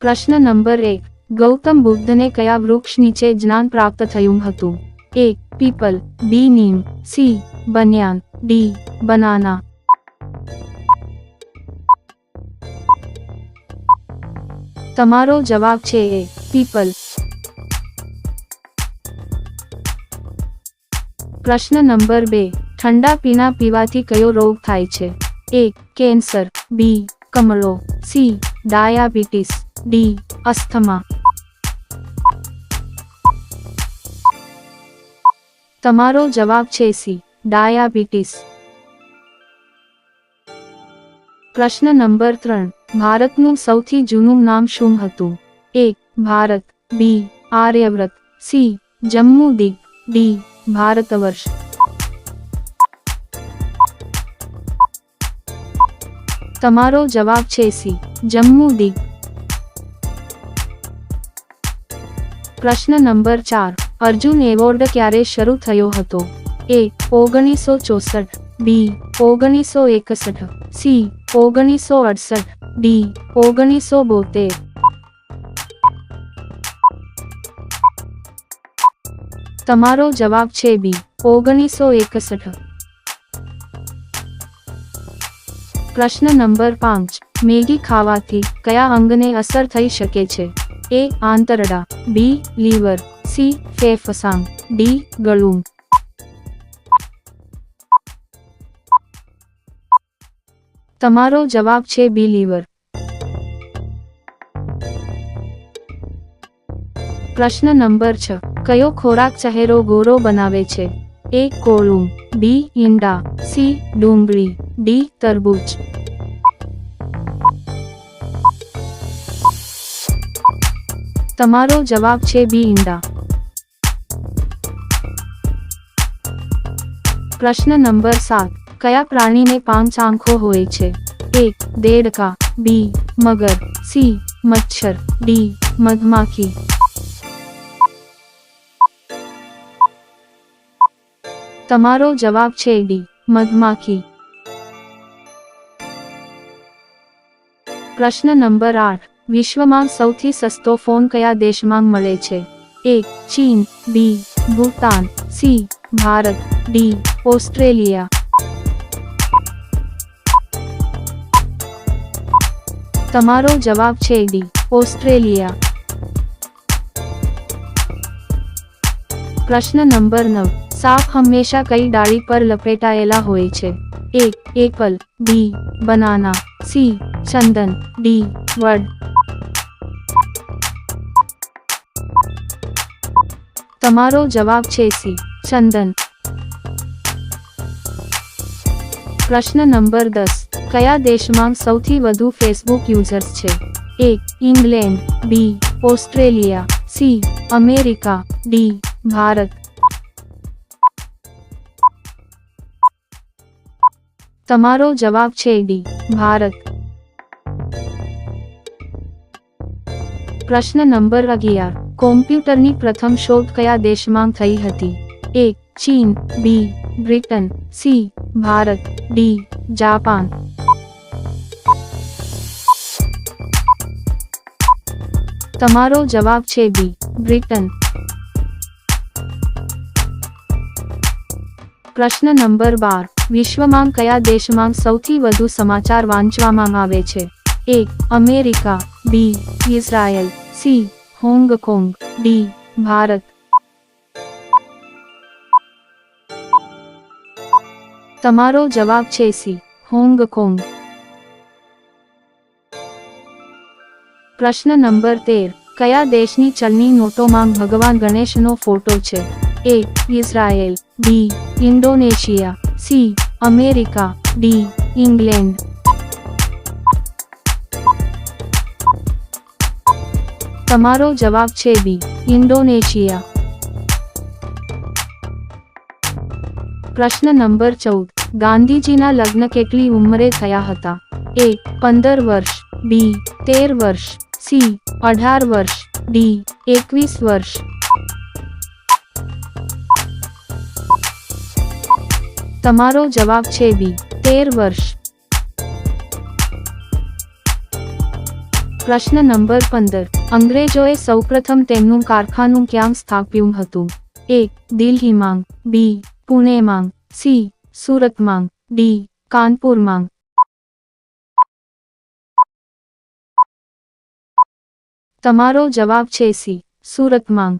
પ્રશ્ન નંબર એક. ગૌતમ બુદ્ધને કયા વૃક્ષ નીચે જ્ઞાન પ્રાપ્ત થયું હતું? A. Peepal. B. Neem. C. Banyan. D. Banana. તમારો જવાબ છે એ. પીપલ. પ્રશ્ન નંબર બે. ઠંડા પીણા પીવાથી કયો રોગ થાય છે? એ. કેન્સર. બી. કમળો. સી. Diabetes, D, asthma. તમારો જવાબ છે સી, ડાયાબિટીસ. પ્રશ્ન નંબર ત્રણ, ભારતનું સૌથી જૂનું નામ શું હતું? A, Bharat, B, Aryavrat, C, Jambu Dwip D, Bharatvarsh. તમારો જવાબ છે સી. જમ્મુ દીપ પ્રશ્ન નંબર ચાર. અર્જુન એવોર્ડ ક્યારે શરૂ થયો હતો? એ, ઓગણીસો ચોસઠ. બી, ઓગણીસો એકસઠ. સી, ઓગણીસો અડસઠ. ડી, ઓગણીસો બોતેર. તમારો જવાબ છે બી, ઓગણીસો એકસઠ. પ્રશ્ન નંબર પાંચ. મેગી ખાવાથી કયા અંગને અસર થઈ શકે છે? એ, આંતરડા. B, liver. સી, ફેફસાંગ. ડી, ગળું. તમારો જવાબ છે બી, લીવર. પ્રશ્ન નંબર છ. કયો ખોરાક ચહેરો ગોરો બનાવે છે? એ, કોળું. બી, ઈંડા. સી, ડુંગળી. ડી તરબૂચ. તમારો જવાબ છે બી ઈંડા. પ્રશ્ન નંબર સાત. કયા પ્રાણીને પાંચ આંખો હોય છે? એ, દેડકા. બી, મગર. સી, મચ્છર. ડી, મધમાખી. તમારો જવાબ છે ડી, મધમાખી. પ્રશ્ન નંબર આઠ. વિશ્વમાં સૌથી સસ્તો ફોન કયા દેશમાં મળે છે? A, China, B, Bhutan, C, Bharat, D, Australia. તમારો જવાબ છે ડી, ઓસ્ટ્રેલિયા. પ્રશ્ન નંબર નવ. સાપ હંમેશા કઈ ડાળી પર લપેટાયેલા હોય છે? A, apple, B, banana. C Chandan D વડ તમારો જવાબ છે સી ચંદન પ્રશ્ન નંબર દસ કયા દેશમાં સૌથી વધુ ફેસબુક યુઝર્સ છે A England B Australia C America D Bharat તમારો જવાબ છે ડી ભારત પ્રશ્ન નંબર અગિયાર કોમ્પ્યુટરની પ્રથમ શોધ કયા દેશમાં થઈ હતી A China B Britain C Bharat D Japan તમારો જવાબ છે બી બ્રિટન પ્રશ્ન નંબર બાર વિશ્વમાં કયા દેશમાં સૌથી વધુ સમાચાર વાંચવામાં આવે છે? A, America, B, Israel, C, Hong Kong, D, Bharat. તમારો જવાબ છે સી, હોંગકોંગ. પ્રશ્ન નંબર તેર, કયા દેશની ચલણી નોટોમાં ભગવાન ગણેશનો ફોટો છે? A, Israel, B, Indonesia. C America D England તમારો જવાબ છે બી ઇન્ડોનેશિયા પ્રશ્ન નંબર ચૌદ ગાંધીજીના લગ્ન કેટલી ઉંમરે થયા હતા એ પંદર વર્ષ બી તેર વર્ષ સી અઢાર વર્ષ ડી એકવીસ વર્ષ તમારો જવાબ છે બી, તેર વર્ષ. પ્રશ્ન નંબર પંદર, અંગ્રેજોએ સૌપ્રથમ તેમનું કારખાનું ક્યાં સ્થાપ્યું હતું? એ, દિલ્હીમાં, બી, પુણેમાં, સી, સુરતમાં, ડી, કાનપુરમાં. તમારો જવાબ છે સી, સુરતમાં.